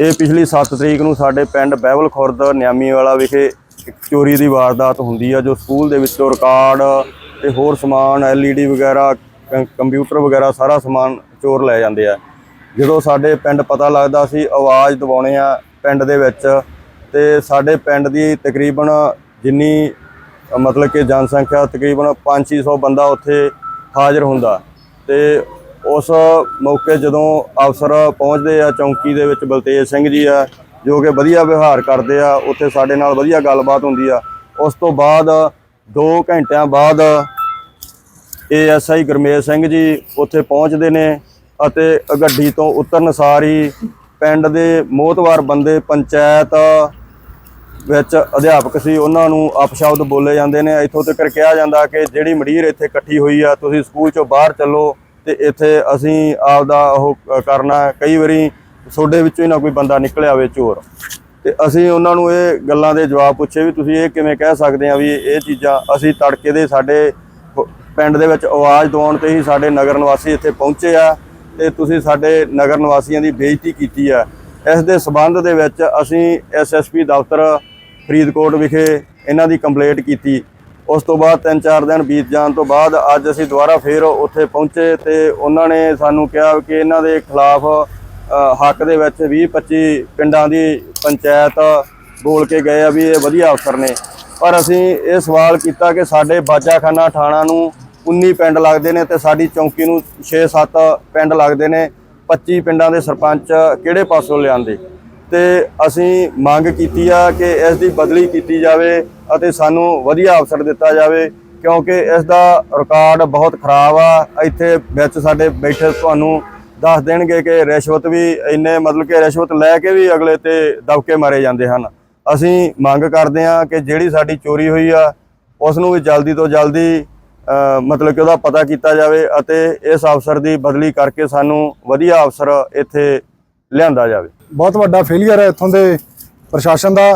ਇਹ ਪਿਛਲੀ 7 ਤਰੀਕ ਨੂੰ ਸਾਡੇ ਪਿੰਡ ਬਹਿਬਲ ਖੁਰਦ ਨਿਆਮੀ ਵਾਲਾ ਵਿਖੇ ਇੱਕ ਚੋਰੀ ਦੀ ਵਾਰਦਾਤ ਹੁੰਦੀ ਆ, ਜੋ ਸਕੂਲ ਦੇ ਵਿੱਚੋਂ ਰਿਕਾਰਡ ਤੇ ਹੋਰ ਸਮਾਨ, ਐਲਈਡੀ ਵਗੈਰਾ ਕੰਪਿਊਟਰ ਵਗੈਰਾ, ਸਾਰਾ ਸਮਾਨ ਚੋਰ ਲੈ ਜਾਂਦੇ ਆ। ਜਦੋਂ ਸਾਡੇ ਪਿੰਡ ਪਤਾ ਲੱਗਦਾ ਸੀ, ਆਵਾਜ਼ ਦਬਾਉਣੇ ਆ ਪਿੰਡ ਦੇ ਵਿੱਚ, ਤੇ ਸਾਡੇ ਪਿੰਡ ਦੀ ਤਕਰੀਬਨ ਜਿੰਨੀ, ਮਤਲਬ ਕਿ ਜਨਸੰਖਿਆ ਤਕਰੀਬਨ 5-600 ਬੰਦਾ ਉੱਥੇ ਹਾਜ਼ਰ ਹੁੰਦਾ। ਤੇ ਉਸ ਮੌਕੇ ਜਦੋਂ ਅਫਸਰ ਪਹੁੰਚਦੇ ਆ, ਚੌਂਕੀ ਦੇ ਵਿੱਚ ਬਲਤੇਜ ਸਿੰਘ ਜੀ ਆ, ਜੋ ਕਿ ਵਧੀਆ ਵਿਵਹਾਰ ਕਰਦੇ ਆ, ਉੱਥੇ ਸਾਡੇ ਨਾਲ ਵਧੀਆ ਗੱਲਬਾਤ ਹੁੰਦੀ ਆ। ਉਸ ਤੋਂ ਬਾਅਦ 2 ਘੰਟਿਆਂ ਬਾਅਦ ਏਐਸਆਈ ਗੁਰਮੇਜ ਸਿੰਘ ਜੀ ਉੱਥੇ ਪਹੁੰਚਦੇ ਨੇ ਅਤੇ ਗੱਡੀ ਤੋਂ ਉਤਰਨ ਸਾਰ ਹੀ ਪਿੰਡ ਦੇ ਮੋਹਤਵਾਰ ਬੰਦੇ ਪੰਚਾਇਤ ਵਿੱਚ ਅਧਿਆਪਕ ਸੀ, ਉਹਨਾਂ ਨੂੰ ਅਪਸ਼ਬਦ ਬੋਲੇ ਜਾਂਦੇ ਨੇ। ਇੱਥੋਂ ਤੱਕ ਕਿਹਾ ਜਾਂਦਾ ਕਿ ਜਿਹੜੀ ਮੜੀਰ ਇੱਥੇ ਇਕੱਠੀ ਹੋਈ ਆ, ਤੁਸੀਂ ਸਕੂਲ ਚੋਂ ਬਾਹਰ ਚੱਲੋ ਤੇ ਇੱਥੇ ਅਸੀਂ ਆਪਦਾ ਉਹ ਕਰਨਾ ਕਈ ਵਾਰੀ ਤੁਹਾਡੇ ਵਿੱਚੋਂ ਹੀ ਨਾ ਕੋਈ ਬੰਦਾ ਨਿਕਲਿਆ ਹੋਵੇ ਚੋਰ। ਤੇ ਅਸੀਂ ਉਹਨਾਂ ਨੂੰ ਇਹ ਗੱਲਾਂ ਦੇ ਜਵਾਬ ਪੁੱਛੇ ਵੀ ਤੁਸੀਂ ਇਹ ਕਿਵੇਂ ਕਹਿ ਸਕਦੇ ਆ ਵੀ ਇਹ ਚੀਜ਼ਾਂ ਅਸੀਂ ਤੜਕੇ ਦੇ ਸਾਡੇ ਪਿੰਡ ਦੇ ਵਿੱਚ ਆਵਾਜ਼ ਦਵਾਉਣ ਤੇ ਹੀ ਸਾਡੇ ਨਗਰ ਨਿਵਾਸੀ ਇੱਥੇ ਪਹੁੰਚੇ ਆ ਤੇ ਤੁਸੀਂ ਸਾਡੇ ਨਗਰ ਨਿਵਾਸੀਆਂ ਦੀ ਬੇਇੱਜ਼ਤੀ ਕੀਤੀ ਆ। ਇਸ ਦੇ ਸਬੰਧ ਦੇ ਵਿੱਚ ਅਸੀਂ ਐਸਐਸਪੀ ਦਫ਼ਤਰ ਫਰੀਦਕੋਟ ਵਿਖੇ ਇਹਨਾਂ ਦੀ ਕੰਪਲੇਂਟ ਕੀਤੀ। ਉਸ ਤੋਂ ਬਾਅਦ ਤਿੰਨ ਚਾਰ ਦਿਨ ਬੀਤ ਜਾਣ ਤੋਂ ਬਾਅਦ ਅੱਜ ਅਸੀਂ ਦੁਬਾਰਾ ਫੇਰ ਉੱਥੇ ਪਹੁੰਚੇ ਤੇ ਉਹਨਾਂ ਨੇ ਸਾਨੂੰ ਕਿਹਾ ਕਿ ਇਹਨਾਂ ਦੇ ਖਿਲਾਫ ਹੱਕ ਦੇ ਵਿੱਚ 20 25 ਪਿੰਡਾਂ ਦੀ ਪੰਚਾਇਤ ਬੋਲ ਕੇ ਗਏ ਆ ਵੀ ਇਹ ਵਧੀਆ ਅਫਸਰ ਨੇ। ਪਰ ਅਸੀਂ ਇਹ ਸਵਾਲ ਕੀਤਾ ਕਿ ਸਾਡੇ ਬਾਜਾਖਾਨਾ ਥਾਣਾ ਨੂੰ 19 ਪਿੰਡ ਲੱਗਦੇ ਨੇ ਤੇ ਸਾਡੀ ਚੌਂਕੀ ਨੂੰ 6-7 ਪਿੰਡ ਲੱਗਦੇ ਨੇ। 25 ਪਿੰਡਾਂ ਦੇ ਸਰਪੰਚ ਕਿਹੜੇ ਪਾਸੋਂ ਲਿਆਂਦੇ? ਤੇ ਅਸੀਂ ਮੰਗ ਕੀਤੀ ਆ ਕਿ ਇਸ ਦੀ ਬਦਲੀ ਕੀਤੀ ਜਾਵੇ ਅਤੇ ਸਾਨੂੰ ਵਧੀਆ ਅਫਸਰ ਦਿੱਤਾ ਜਾਵੇ, ਕਿਉਂਕਿ ਇਸ ਦਾ ਰਿਕਾਰਡ ਬਹੁਤ ਖਰਾਬ ਆ। ਇੱਥੇ ਵਿੱਚ ਸਾਡੇ ਬੈਠੇ ਤੁਹਾਨੂੰ ਦੱਸ ਦੇਣਗੇ ਕਿ ਰਿਸ਼ਵਤ ਵੀ ਇੰਨੇ, ਮਤਲਬ ਕਿ ਰਿਸ਼ਵਤ ਲੈ ਕੇ ਵੀ ਅਗਲੇ ਤੇ ਦਬਕੇ ਮਾਰੇ ਜਾਂਦੇ ਹਨ। ਅਸੀਂ ਮੰਗ ਕਰਦੇ ਹਾਂ ਕਿ ਜਿਹੜੀ ਸਾਡੀ ਚੋਰੀ ਹੋਈ ਆ, ਉਸ ਨੂੰ ਵੀ ਜਲਦੀ ਤੋਂ ਜਲਦੀ ਮਤਲਬ ਕਿ ਉਹਦਾ ਪਤਾ ਕੀਤਾ ਜਾਵੇ ਅਤੇ ਇਸ ਅਫਸਰ ਦੀ ਬਦਲੀ ਕਰਕੇ ਸਾਨੂੰ ਵਧੀਆ ਅਫਸਰ ਇੱਥੇ ਲਿਆਂਦਾ ਜਾਵੇ। ਬਹੁਤ ਵੱਡਾ ਫੇਲਿਅਰ ਹੈ ਇੱਥੋਂ ਦੇ ਪ੍ਰਸ਼ਾਸਨ ਦਾ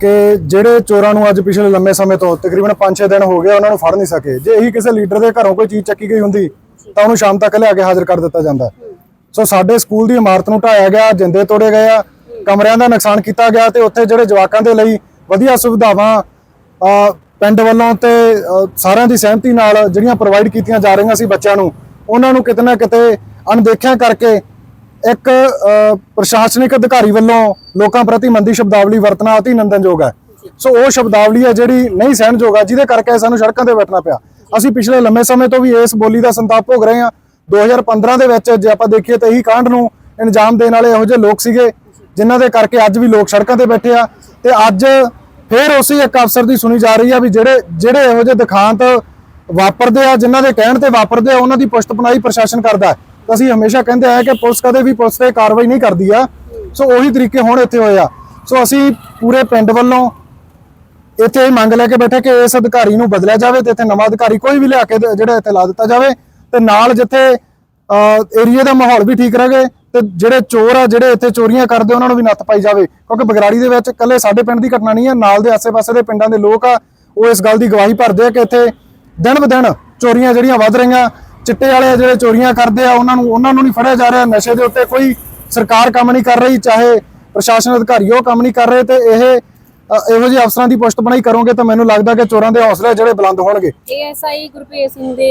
ਕਿ ਜਿਹੜੇ ਚੋਰਾਂ ਨੂੰ ਅੱਜ ਪਿਛਲੇ ਲੰਮੇ ਸਮੇਂ ਤੋਂ ਤਕਰੀਬਨ 5-6 ਦਿਨ ਹੋ ਗਏ ਉਹਨਾਂ ਨੂੰ ਫੜ ਨਹੀਂ ਸਕੇ। ਜੇ ਇਹੀ ਕਿਸੇ ਲੀਡਰ ਦੇ ਘਰੋਂ ਕੋਈ ਚੀਜ਼ ਚੱਕੀ ਗਈ ਹੁੰਦੀ, ਤਾਂ ਉਹਨੂੰ ਸ਼ਾਮ ਤੱਕ ਲਿਆ ਕੇ ਹਾਜ਼ਰ ਕਰ ਦਿੱਤਾ ਜਾਂਦਾ। ਸੋ ਸਾਡੇ ਸਕੂਲ ਦੀ ਇਮਾਰਤ ਨੂੰ ਢਾਇਆ ਗਿਆ, ਜਿੰਦੇ ਤੋੜੇ ਗਏ ਆ, ਕਮਰਿਆਂ ਦਾ ਨੁਕਸਾਨ ਕੀਤਾ ਗਿਆ ਤੇ ਉੱਥੇ ਜਿਹੜੇ ਜਵਾਕਾਂ ਦੇ ਲਈ ਵਧੀਆ ਸੁਵਿਧਾਵਾਂ ਪਿੰਡ ਵੱਲੋਂ ਤੇ ਸਾਰਿਆਂ ਦੀ ਸਹਿਮਤੀ ਨਾਲ ਜਿਹੜੀਆਂ ਪ੍ਰੋਵਾਈਡ ਕੀਤੀਆਂ ਜਾ ਰਹੀਆਂ ਸੀ ਬੱਚਿਆਂ ਨੂੰ, ਉਹਨਾਂ ਨੂੰ ਕਿਤੇ ਨਾ ਕਿਤੇ ਅਣਦੇਖਿਆ ਕਰਕੇ ਇੱਕ ਅ, ਪ੍ਰਸ਼ਾਸਨਿਕ ਅਧਿਕਾਰੀ ਵੱਲੋਂ ਲੋਕਾਂ ਪ੍ਰਤੀ ਮੰਦੀ ਸ਼ਬਦਾਵਲੀ ਵਰਤਣਾ ਅਤੀ ਨਿੰਦਨਯੋਗ ਹੈ। ਸੋ ਉਹ ਸ਼ਬਦਾਵਲੀ ਹੈ ਜਿਹੜੀ ਨਹੀਂ ਸਹਿਣਯੋਗ ਹੈ ਜਿਹਦੇ ਕਰਕੇ ਸਾਨੂੰ ਸੜਕਾਂ ਤੇ ਬੈਠਣਾ ਪਿਆ। ਅਸੀਂ ਪਿਛਲੇ ਲੰਮੇ ਸਮੇਂ ਤੋਂ ਵੀ ਇਸ ਬੋਲੀ ਦਾ ਸੰਤਾਪ ਭੋਗ ਰਹੇ ਹਾਂ। 2015 ਦੇ ਵਿੱਚ ਜੇ ਆਪਾਂ ਦੇਖੀਏ ਤਾਂ ਇਹੀ ਕਾਂਡ ਨੂੰ ਅੰਜਾਮ ਦੇਣ ਵਾਲੇ ਇਹੋ ਜਿਹੇ ਲੋਕ ਸੀਗੇ ਜਿਨ੍ਹਾਂ ਦੇ ਕਰਕੇ ਅੱਜ ਵੀ ਲੋਕ ਸੜਕਾਂ ਤੇ ਬੈਠੇ ਆ। ਤੇ ਅੱਜ ਫੇਰ ਉਸੇ ਇੱਕ ਅਫਸਰ ਦੀ ਸੁਣੀ ਜਾ ਰਹੀ ਆ ਵੀ ਜਿਹੜੇ ਜਿਹੜੇ ਇਹੋ ਜਿਹੇ ਦਿਖਾਂਤ ਵਾਪਰਦੇ ਆ ਜਿਨ੍ਹਾਂ ਦੇ ਕਹਿਣ ਤੇ ਵਾਪਰਦੇ ਆ ਉਹਨਾਂ ਦੀ ਪੁਸ਼ਤਪਨਾਈ ਪ੍ਰਸ਼ਾਸਨ ਕਰਦਾ ਹੈ। ਅਸੀਂ ਹਮੇਸ਼ਾ ਕਹਿੰਦੇ ਆ ਕਿ ਪੁਲਿਸ ਕਦੇ ਵੀ ਪੁਲਿਸ ਤੇ ਕਾਰਵਾਈ ਨਹੀਂ ਕਰਦੀ ਆ। ਸੋ ਉਹੀ ਤਰੀਕੇ ਹੁਣ ਇੱਥੇ ਹੋਏ ਆ। ਸੋ ਅਸੀਂ ਪੂਰੇ ਪਿੰਡ ਵੱਲੋਂ ਇੱਥੇ ਇਹ ਮੰਗ ਲੈ ਕੇ ਬੈਠੇ ਕਿ ਇਸ ਅਧਿਕਾਰੀ ਨੂੰ ਬਦਲਿਆ ਜਾਵੇ ਤੇ ਇੱਥੇ ਨਵਾਂ ਅਧਿਕਾਰੀ ਕੋਈ ਵੀ ਲਿਆ ਕੇ ਜਿਹੜਾ ਇੱਥੇ ਲਾ ਦਿੱਤਾ ਜਾਵੇ ਤੇ ਨਾਲ ਜਿੱਥੇ ਏਰੀਆ ਦਾ ਮਾਹੌਲ ਵੀ ਠੀਕ ਰਹੇ ਤੇ ਜਿਹੜੇ ਚੋਰ ਆ, ਜਿਹੜੇ ਇੱਥੇ ਚੋਰੀਆਂ ਕਰਦੇ ਉਹਨਾਂ ਨੂੰ ਵੀ ਨੱਥ ਪਾਈ ਜਾਵੇ। ਕਿਉਂਕਿ ਬਗਰਾੜੀ ਦੇ ਵਿੱਚ ਇਕੱਲੇ ਸਾਡੇ ਪਿੰਡ ਦੀ ਘਟਨਾ ਨਹੀਂ ਹੈ ਨਾਲ ਦੇ ਆਸੇ-ਪਾਸੇ ਦੇ ਪਿੰਡਾਂ ਦੇ ਲੋਕ ਆ, ਉਹ ਇਸ ਗੱਲ ਦੀ ਗਵਾਹੀ ਭਰਦੇ ਆ ਕਿ ਇੱਥੇ ਦਿਨ ਬ ਦਿਨ ਚੋਰੀਆਂ ਜਿਹੜੀਆਂ ਵੱਧ ਰਹੀਆਂ ਚਿੱਟੇ ਵਾਲੇ ਜਿਹੜੇ ਚੋਰੀਆਂ ਕਰਦੇ ਆ ਉਹਨਾਂ ਨੂੰ ਉਹਨਾਂ ਨੂੰ ਨਹੀਂ ਫੜਿਆ ਜਾ ਰਿਹਾ। ਨਸ਼ੇ ਦੇ ਉੱਤੇ ਕੋਈ ਸਰਕਾਰ ਕੰਮ ਨਹੀਂ ਕਰ ਰਹੀ ਚਾਹੇ ਪ੍ਰਸ਼ਾਸਨ ਅਧਿਕਾਰੀ ਉਹ ਕੰਮ ਨਹੀਂ ਕਰ ਰਹੇ ਤੇ ਇਹ ਇਹੋ ਜਿਹੇ ਅਫਸਰਾਂ ਦੀ ਪੁਸ਼ਤ ਬਣਾਈ ਕਰੋਗੇ ਤਾਂ ਮੈਨੂੰ ਲੱਗਦਾ ਕਿ ਚੋਰਾਂ ਦੇ ਹੌਸਲੇ ਜਿਹੜੇ ਬੁਲੰਦ ਹੋਣਗੇ। ਏਐਸਆਈ ਗੁਰਪ੍ਰੀਤ ਸਿੰਘ ਦੇ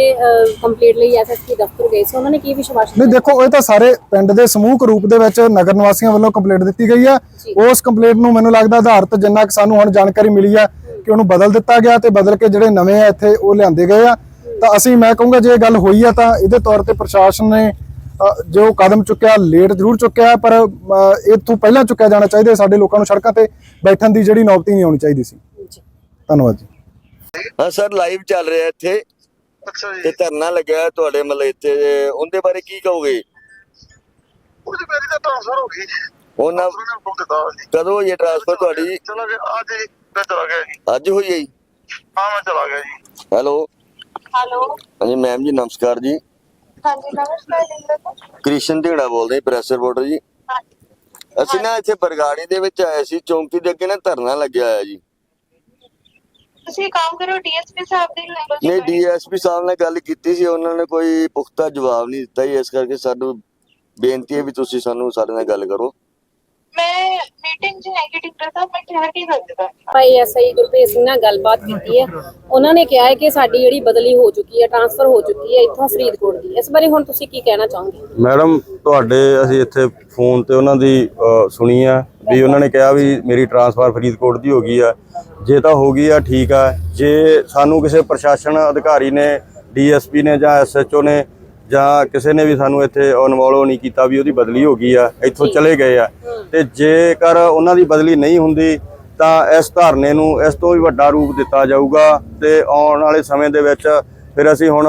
ਕੰਪਲੀਟ ਲਈ ਐਸਐਸਪੀ ਦਫ਼ਤਰ ਗਏ ਸੀ। ਉਹਨਾਂ ਨੇ ਕੀ ਵਿਸ਼ਵਾਸ ਨਹੀਂ ਦੇਖੋ ਇਹ ਤਾਂ ਸਾਰੇ ਪਿੰਡ ਦੇ ਸਮੂਹਕ ਰੂਪ ਦੇ ਵਿੱਚ ਨਗਰ ਨਿਵਾਸੀਆਂ ਵੱਲੋਂ ਕੰਪਲੇਂਟ ਦਿੱਤੀ ਗਈ ਆ। ਉਸ ਕੰਪਲੇਂਟ ਨੂੰ ਮੈਨੂੰ ਲੱਗਦਾ ਆਧਾਰਿਤ ਜਿੰਨਾ ਕਿ ਸਾਨੂੰ ਹੁਣ ਜਾਣਕਾਰੀ ਮਿਲੀ ਆ ਕਿ ਉਹਨੂੰ ਬਦਲ ਦਿੱਤਾ ਗਿਆ ਤੇ ਬਦਲ ਕੇ ਜਿਹੜੇ ਨਵੇਂ ਆ ਇੱਥੇ ਉਹ ਲਿਆਂਦੇ ਗਏ ਆ। ਤਾਂ ਅਸੀਂ ਮੈਂ ਕਹੂੰਗਾ ਜੇ ਇਹ ਗੱਲ ਹੋਈ ਆ ਤਾਂ ਇਹਦੇ ਤੌਰ ਤੇ ਪ੍ਰਸ਼ਾਸਨ ਨੇ ਜੋ ਕਦਮ ਚੁੱਕਿਆ ਲੇਟ ਜ਼ਰੂਰ ਚੁੱਕਿਆ ਪਰ ਇਹ ਤੋਂ ਪਹਿਲਾਂ ਚੁੱਕਿਆ ਜਾਣਾ ਚਾਹੀਦਾ ਸਾਡੇ ਲੋਕਾਂ ਨੂੰ ਸੜਕਾਂ ਤੇ ਬੈਠਣ ਦੀ ਜਿਹੜੀ ਨੌਬਤੀ ਨਹੀਂ ਆਉਣੀ ਚਾਹੀਦੀ ਸੀ। ਧੰਨਵਾਦ ਜੀ। ਹਾਂ ਸਰ ਲਾਈਵ ਚੱਲ ਰਿਹਾ ਇੱਥੇ। ਅੱਛਾ ਜੀ। ਤੇ ਧਰਨਾ ਲੱਗਿਆ ਹੈ ਤੁਹਾਡੇ ਮਤਲਬ ਇੱਥੇ ਉਹਦੇ ਬਾਰੇ ਕੀ ਕਹੋਗੇ? ਉਹਦੀ ਮੇਰੀ ਤਾਂ ਟ੍ਰਾਂਸਫਰ ਹੋ ਗਈ ਉਹਨਾਂ ਕਦੋਂ ਇਹ ਟ੍ਰਾਂਸਫਰ ਤੁਹਾਡੀ? ਚਲਾ ਅੱਜ ਹੀ ਮੈਂ ਚਲਾ ਗਿਆ ਜੀ। ਅੱਜ ਹੋਈ ਹੈ ਜੀ? ਹਾਂ ਮੈਂ ਚਲਾ ਗਿਆ ਜੀ। ਹੈਲੋ। ਹੈਲੋ। ਹਾਂਜੀ ਮੈਮ ਜੀ ਨਮਸਕਾਰ ਜੀ। ਹਾਂਜੀ ਨਮਸਕਾਰ ਜੀ ਕ੍ਰਿਸ਼ਨ ਢੀੜਾ ਬੋਲਦੇ ਪ੍ਰੈਸ ਰਿਪੋਰਟਰ ਜੀ। ਅਸੀਂ ਨਾ ਇੱਥੇ ਬਰਗਾੜੀ ਦੇ ਵਿੱਚ ਆਏ ਸੀ ਚੌਂਕੀ ਦੇ ਅੱਗੇ ਨਾ ਧਰਨਾ ਲੱਗਿਆ ਹੋਇਆ ਜੀ। ਤੁਸੀਂ ਕੰਮ ਕਰੋ ਡੀਐਸਪੀ ਸਾਹਿਬ ਦੇ ਲੈ ਲਓ ਜੀ ਨਹੀਂ ਡੀਐਸਪੀ ਸਾਹਿਬ ਨਾਲ ਗੱਲ ਕੀਤੀ ਸੀ ਉਹਨਾਂ ਨੇ ਕੋਈ ਪੁਖਤਾ ਜਵਾਬ ਨਹੀਂ ਦਿੱਤਾ ਇਸ ਕਰਕੇ ਸਾਨੂੰ ਬੇਨਤੀ ਹੈ ਵੀ ਤੁਸੀਂ ਸਾਨੂੰ ਸਾਡੇ ਨਾਲ ਗੱਲ ਕਰੋ। ਮੈਂ ਮੀਟਿੰਗ 'ਚ ਹੈਗੀ ਡਿਪਟੀ ਸਾਹਿਬ ਮੈਂ ਠਹਿਰ ਕੇ ਗੱਲ ਕਰਾਂ ਭਾਈ ਐਸਆਈ ਗੁਰਪ੍ਰੀਤ ਸਿੰਘ ਨਾਲ ਗੱਲਬਾਤ ਕੀਤੀ ਹੈ। ਉਹਨਾਂ ਨੇ ਕਿਹਾ ਹੈ ਕਿ ਸਾਡੀ ਜਿਹੜੀ ਬਦਲੀ ਹੋ ਚੁੱਕੀ ਹੈ ਟ੍ਰਾਂਸਫਰ ਹੋ ਚੁੱਕੀ ਹੈ ਇੱਥੋਂ ਫਰੀਦਕੋਟ ਦੀ। ਇਸ ਬਾਰੇ ਹੁਣ ਤੁਸੀਂ ਕੀ ਕਹਿਣਾ ਚਾਹੋਗੇ? ਮੈਡਮ ਤੁਹਾਡੇ ਅਸੀਂ ਇੱਥੇ ਫੋਨ ਤੇ ਉਹਨਾਂ ਦੀ ਅ, ਸੁਣੀ ਆ ਵੀ ਉਹਨਾਂ ਨੇ ਕਿਹਾ ਵੀ ਮੇਰੀ ਟਰਾਂਸਫਰ ਫਰੀਦਕੋਟ ਦੀ ਹੋ ਗਈ ਆ। ਜੇ ਤਾਂ ਹੋ ਗਈ ਆ ਠੀਕ ਆ। ਜੇ ਸਾਨੂੰ ਕਿਸੇ ਪ੍ਰਸ਼ਾਸਨ ਅਧਿਕਾਰੀ ਨੇ ਡੀਐਸਪੀ ਨੇ ਜਾਂ ਐਸਐਚਓ ਨੇ ਜਾਂ ਕਿਸੇ ਨੇ ਵੀ ਸਾਨੂੰ ਇੱਥੇ ਇਨਵੋਲਵ ਨਹੀਂ ਕੀਤਾ ਵੀ ਉਹਦੀ ਬਦਲੀ ਹੋ ਗਈ ਆ ਇੱਥੋਂ ਚਲੇ ਗਏ ਆ। ਤੇ ਜੇਕਰ ਉਹਨਾਂ ਦੀ ਬਦਲੀ ਨਹੀਂ ਹੁੰਦੀ ਤਾਂ ਇਸ ਧਰਨੇ ਨੂੰ ਇਸ ਤੋਂ ਵੀ ਵੱਡਾ ਰੂਪ ਦਿੱਤਾ ਜਾਊਗਾ ਤੇ ਆਉਣ ਵਾਲੇ ਸਮੇਂ ਦੇ ਵਿੱਚ ਫਿਰ ਅਸੀਂ ਹੁਣ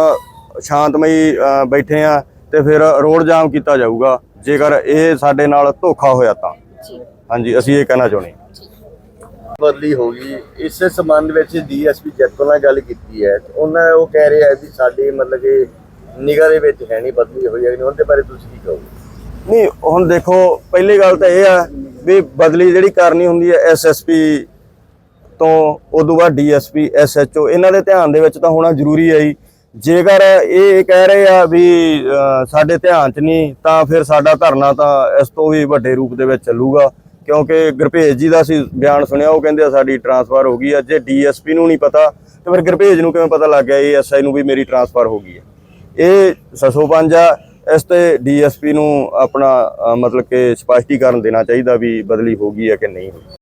ਸ਼ਾਂਤਮਈ ਬੈਠੇ ਆ ਤੇ ਫਿਰ ਰੋਡ ਜਾਮ ਕੀਤਾ ਜਾਊਗਾ। ਜੇਕਰ ਇਹ ਸਾਡੇ ਨਾਲ ਧੋਖਾ ਹੋਇਆ ਤਾਂ। ਹਾਂਜੀ ਅਸੀਂ ਇਹ ਕਹਿਣਾ ਚਾਹੁੰਦੇ ਹਾਂ। ਬਦਲੀ ਹੋ ਗਈ। ਇਸ ਸੰਬੰਧ ਵਿੱਚ ਡੀਐਸਪੀ ਜੱਟੋ ਨਾਲ ਗੱਲ ਕੀਤੀ ਹੈ। ਉਹਨਾਂ ਉਹ ਕਹਿ ਰਹੇ ਆ ਵੀ ਸਾਡੇ ਮਤਲਬ ਕਿ ਨਿਗਾਹ ਦੇ ਵਿੱਚ ਹੈ ਨਹੀਂ, ਬਦਲੀ ਹੋਈ ਹੈ ਉਹਦੇ ਬਾਰੇ ਤੁਸੀਂ ਕੀ ਕਹੋਗੇ? ਨਹੀਂ, ਹੁਣ ਦੇਖੋ, ਪਹਿਲੀ ਗੱਲ ਤਾਂ ਇਹ ਆ ਵੀ ਬਦਲੀ ਜਿਹੜੀ ਕਰਨੀ ਹੁੰਦੀ ਹੈ ਐਸਐਸਪੀ ਤੋਂ, ਉਦੋਂ ਬਾਅਦ ਡੀਐਸਪੀ ਐਸਐਚਓ ਇਹਨਾਂ ਦੇ ਧਿਆਨ ਦੇ ਵਿੱਚ ਤਾਂ ਹੋਣਾ ਜ਼ਰੂਰੀ ਹੈ ਜੀ। ਜੇਕਰ ਇਹ ਕਹਿ ਰਹੇ ਆ ਵੀ ਸਾਡੇ ਧਿਆਨ 'ਚ ਨਹੀਂ, ਤਾਂ ਫਿਰ ਸਾਡਾ ਧਰਨਾ ਤਾਂ ਇਸ ਤੋਂ ਵੀ ਵੱਡੇ ਰੂਪ ਦੇ ਵਿੱਚ ਚੱਲੂਗਾ। ਕਿਉਂਕਿ ਗੁਰਪੇਜ ਜੀ ਦਾ ਅਸੀਂ ਬਿਆਨ ਸੁਣਿਆ, ਉਹ ਕਹਿੰਦੇ ਆ ਸਾਡੀ ਟਰਾਂਸਫਰ ਹੋ ਗਈ ਆ, ਜੇ ਡੀਐਸਪੀ ਨੂੰ ਨਹੀਂ ਪਤਾ, ਤੇ ਫਿਰ ਗੁਰਪੇਜ ਨੂੰ ਕਿਵੇਂ ਪਤਾ ਲੱਗ ਗਿਆ, ਇਹ ਐਸਆਈ ਨੂੰ ਵੀ ਮੇਰੀ ਟਰਾਂਸਫਰ ਹੋ ਗਈ ਹੈ। ਇਹ ਸਸੋਪੰਜ ਆ। ਇਸ ਤੇ ਡੀਐਸਪੀ ਨੂੰ ਆਪਣਾ ਅ, ਮਤਲਬ ਕਿ ਸਪਸ਼ਟੀਕਰਨ ਦੇਣਾ ਚਾਹੀਦਾ ਵੀ ਬਦਲੀ ਹੋ ਗਈ ਹੈ ਕਿ ਨਹੀਂ ਹੋਈ।